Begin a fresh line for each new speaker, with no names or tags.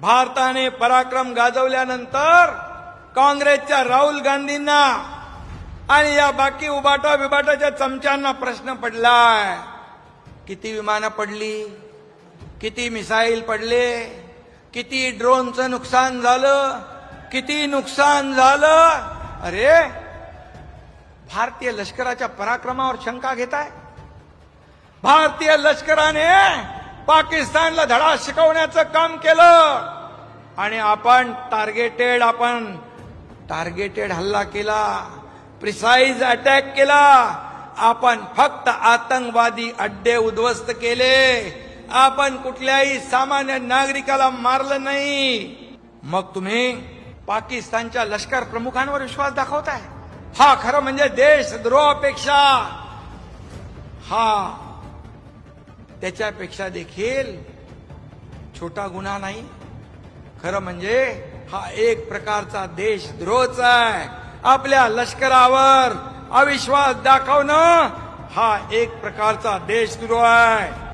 भारताने पराक्रम गाजवल्यानंतर काँग्रेसच्या राहुल गांधींना आणि या बाकी उबाटा बिबाटाच्या चमच्यांना प्रश्न पडलाय. किती विमानं पडली? किती मिसाईल पडले? किती ड्रोनचं नुकसान झालं? किती नुकसान झालं? अरे भारतीय लष्कराच्या पराक्रमावर शंका घेताय? भारतीय लष्कराने पाकिस्तानला धडा शिकवण्याचं काम केलं. आणि आपण टार्गेटेड आपण टार्गेटेड हल्ला केला. प्रिसाईज अटॅक केला. आपण फक्त आतंकवादी अड्डे उद्ध्वस्त केले. आपण कुठल्याही सामान्य नागरिकाला मारलं नाही. मग तुम्ही पाकिस्तानच्या लष्कर प्रमुखांवर विश्वास दाखवताय. हा खरं म्हणजे देशद्रोहापेक्षा हा त्याच्यापेक्षा देखील छोटा गुन्हा नाही. खरं म्हणजे हा एक प्रकारचा देशद्रोहच आहे. आपल्या लष्करावर अविश्वास दाखवणं हा एक प्रकारचा देशद्रोह आहे.